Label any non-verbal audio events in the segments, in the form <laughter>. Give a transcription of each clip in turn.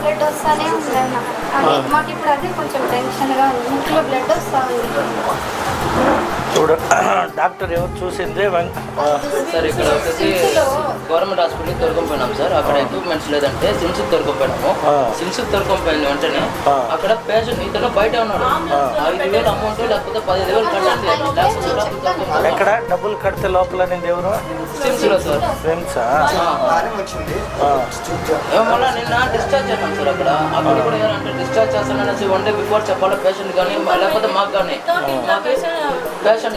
Blood వస్తానే ఉందన్న. మాకు ఇప్పుడు అది కొంచెం టెన్షన్గా ఉంది. ముక్కులో బ్లడ్ వస్తా ఉంది. ఇప్పుడు డాక్టర్ ఎవరు చూసింది సార్ ఇక్కడ వచ్చేసి గవర్నమెంట్ హాస్పిటల్ తొలగిపోయినాం సార్. అక్కడ ఎక్విప్మెంట్స్ లేదంటే సిమ్స్ తొలగిపోయినాము ఆ. సిమ్స్ తొలగిపోయిన వెంటనే. అక్కడ పేషెంట్ ఇతను బయట ఉన్నాడు ఐదు వేలు అమౌంట్ లేకపోతే పదిహేను వేలు తొలగిపోయి- ఎక్కడ? డబ్బులు కడితే లోపల అనేది ఎవరు? సిమ్స్లో సార్ ఫ్రెండ్సా మళ్ళీ నిన్న డిశ్చార్జ్ చేద్దాం సార్ అక్కడ. అక్కడ కూడా ఏమంటే డిశ్చార్జ్ చేస్తాననేసి వన్ డే బిఫోర్ చెప్పాలి పేషెంట్ కానీ లేకపోతే మాకు కానీ. పేషెంట్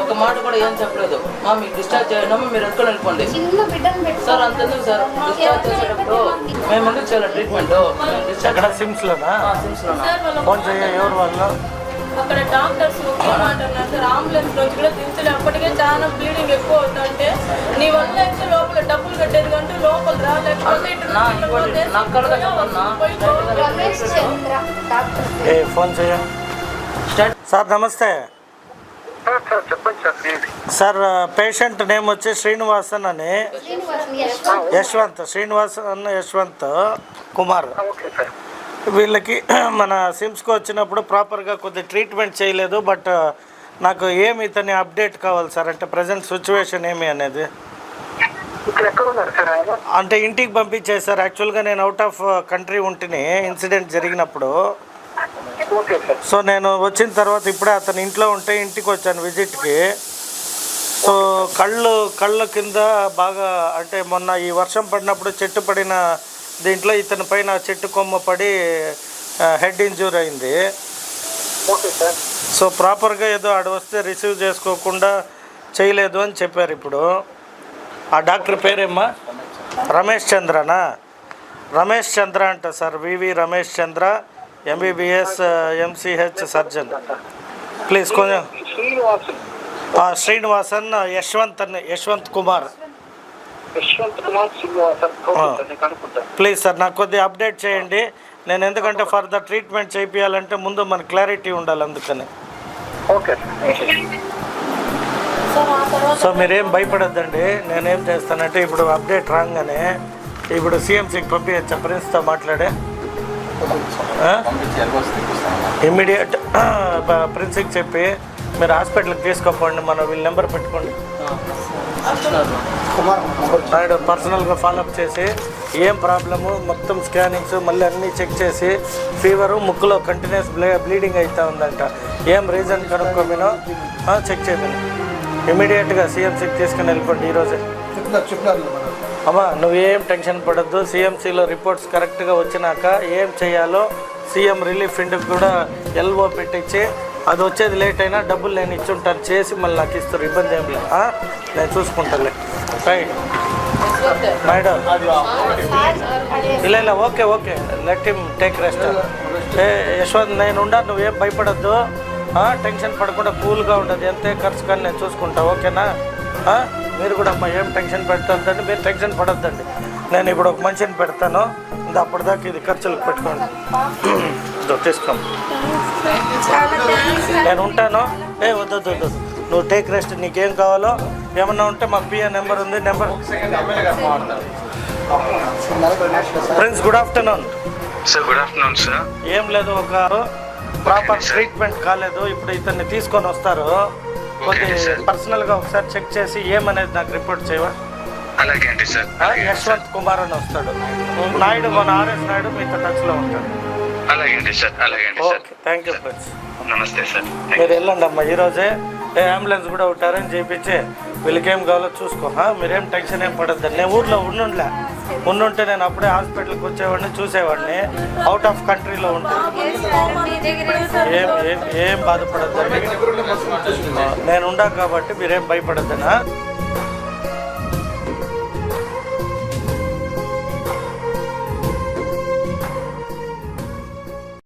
ఒక మాట కూడా ఏం చెప్పలేదు. మా మీకు డిశ్చార్జ్ చేయడము మీరు ఎక్కడ వెళ్ళిపోండి. చిన్న బిడ్డను పెట్టి సార్ అంతెందుకు సార్? డిశ్చార్జ్ చేసేటప్పుడు మేము ఎందుకు చేయాలి ట్రీట్మెంట్ డిశ్చార్జ్ ఎక్కడ సిమ్స్లోనా సిమ్స్లోనా ఫోన్ చెయ్య ఎవరు వాళ్ళు? అక్కడ డాక్టర్స్ అంటున్నారు సార్ అంబులెన్స్ నుంచి కూడా దించలే అప్పటికే చాలా బ్లీడింగ్ ఎక్కువ అవుతుంటే నీ వల్ల అయితే లోపల డబ్బులు కట్టేది కంటే లోపల రా. లేకపోతే ఇటు నా నుంచి ఇట్లా ఇంకోటి పోతే నాకు కలగా చెప్పన్నా పోయి లోపల రమేష్ చంద్ర డాక్టర్ ఏ ఫోన్ స్టార్ట్ సార్ నమస్తే. సార్ పేషెంట్ నేమ్ వచ్చి శ్రీనివాసన్ అని. యశ్వంత్. శ్రీనివాసన్ యశ్వంత్ కుమార్. వీళ్ళకి <clears throat> మన సిమ్స్కి వచ్చినప్పుడు ప్రాపర్గా కొద్ది ట్రీట్మెంట్ చేయలేదు బట్ నాకు ఏమి ఇతని అప్డేట్ కావాలి సార్? అంటే ప్రజెంట్ సిచ్యువేషన్ ఏమి అనేది? ఇక్కడ ఎక్కడ ఉన్నారు సార్ ఆయన? అంటే ఇంటికి పంపించేసారు యాక్చువల్గా నేను అవుట్ ఆఫ్ కంట్రీ ఉంటిని ఇన్సిడెంట్ జరిగినప్పుడు. సో నేను వచ్చిన తర్వాత ఇప్పుడే అతను ఇంట్లో ఉంటే ఇంటికి వచ్చాను విజిట్కి. సో కళ్ళు కళ్ళ కింద బాగా అంటే మొన్న ఈ వర్షం పడినప్పుడు చెట్టు పడిన దీంట్లో ఇతని పైన చెట్టు కొమ్మ పడి హెడ్ ఇంజూర్ అయింది. సో ప్రాపర్గా ఏదో ఆడ వస్తే రిసీవ్ చేసుకోకుండా చేయలేదు అని చెప్పారు ఇప్పుడు. ఆ డాక్టర్ పేరేమ్మా? రమేష్ చంద్రనా? రమేష్ చంద్ర అంట sir V V Ramesh Chandra. MBBS MCH surgeon please కొంచెం. శ్రీనివాసన్ శ్రీనివాసన్ యశ్వంత్ అని యశ్వంత్ కుమార్. ప్లీజ్ సార్ నాకు కొద్దిగా అప్డేట్ చేయండి. నేను ఎందుకంటే ఫర్దర్ ట్రీట్మెంట్ చేయించాలంటే ముందు మన క్లారిటీ ఉండాలి అందుకని. ఓకే సో మీరేం భయపడొద్దండి. నేనేం చేస్తానంటే ఇప్పుడు అప్డేట్ రాగానే ఇప్పుడు సీఎంసీకి పంపించచ్చా ప్రిన్స్తో మాట్లాడే. ఇమ్మీడియట్ <clears throat> ప్రిన్స్కి చెప్పి మీరు హాస్పిటల్కి తీసుకోపోండి మనం వీళ్ళ నెంబర్ పెట్టుకోండి. నాయుడు పర్సనల్గా ఫాలోఅప్ చేసి ఏం ప్రాబ్లము మొత్తం స్కానింగ్స్ మళ్ళీ అన్నీ చెక్ చేసి ఫీవరు ముక్కులో కంటిన్యూస్ బ్లే బ్లీడింగ్ అవుతా ఉందంట. ఏం రీజన్ కనుక్కోమీనో చెక్ చేయమని. ఇమీడియట్గా సీఎంసీకి తీసుకుని వెళ్ళిపోండి ఈరోజే. చెప్పినారు చెప్పినారు అమ్మా నువ్వేం టెన్షన్ పడద్దు. సీఎంసీలో రిపోర్ట్స్ కరెక్ట్గా వచ్చినాక ఏం చేయాలో సీఎం రిలీఫ్ ఫండ్కి కూడా ఎల్ఓ పెట్టించి అది వచ్చేది లేట్ అయినా డబ్బులు నేను ఇచ్చుంటాను. చేసి మళ్ళీ నాకు ఇస్తారు. ఇబ్బంది ఏం లేదు. నేను చూసుకుంటాలే రైట్. మేడం. ఇలా ఇలా okay okay. Let him take rest. ఏ యశ్వంత్ నేను ఉండా నువ్వేం భయపడద్దు. టెన్షన్ పడకుండా కూల్గా ఉండదు ఎంతే ఖర్చు కానీ నేను చూసుకుంటా. ఓకేనా? మీరు కూడా అమ్మా ఏం టెన్షన్ పెడతాందండి మీరు టెన్షన్ పడొద్దండి. నేను ఇప్పుడు ఒక మనిషిని పెడతాను ఇంకా అప్పటిదాకా ఇది ఖర్చులకు పెట్టుకోండి. ఇదో థ్యాంక్స్ నేను ఉంటాను. ఏ వద్దు వద్దు వద్దు. నువ్వు టేక్ రెస్ట్ నీకేం కావాలో ఏమన్నా ఉంటే మాకు పిఏ నెంబర్ ఉంది number. Friends good afternoon sir good afternoon sir ఏం లేదు ఒక ప్రాపర్ ట్రీట్మెంట్ కాలేదు ఇప్పుడు ఇతన్ని తీసుకొని వస్తారు. Sir. పర్సనల్గా ఒకసారి చెక్ చేసి ఏమనేది నాకు రిపోర్ట్ చేయవా? అలాగే అండి సార్ ఆ, యశ్వంత్ కుమార్ అని వస్తాడు. నాయుడు మన ఆర్ఎస్ నాయుడు మీతో టచ్లో ఉంటాడు. అలాగే అండి సార్ అలాగే అండి ఓకే థ్యాంక్ యూ ఫ్రెండ్స్. నమస్తే సార్. మీరు వెళ్ళండి అమ్మా ఈరోజే ఏ అంబులెన్స్ కూడా ఒకటి అరేంజ్ చేయించి వీళ్ళకి ఏం కావాలో చూసుకో? మీరేం టెన్షన్ ఏం పడద్దు నేను ఊర్లో ఉండుండలే. ఉండుంటే నేను అప్పుడే హాస్పిటల్కి వచ్చేవాడిని చూసేవాడిని. అవుట్ ఆఫ్ కంట్రీలో ఉంటుంది దగ్గర ఏం ఏం ఏం బాధపడద్దండి. నేను ఉండా కాబట్టి మీరేం భయపడద్దనా?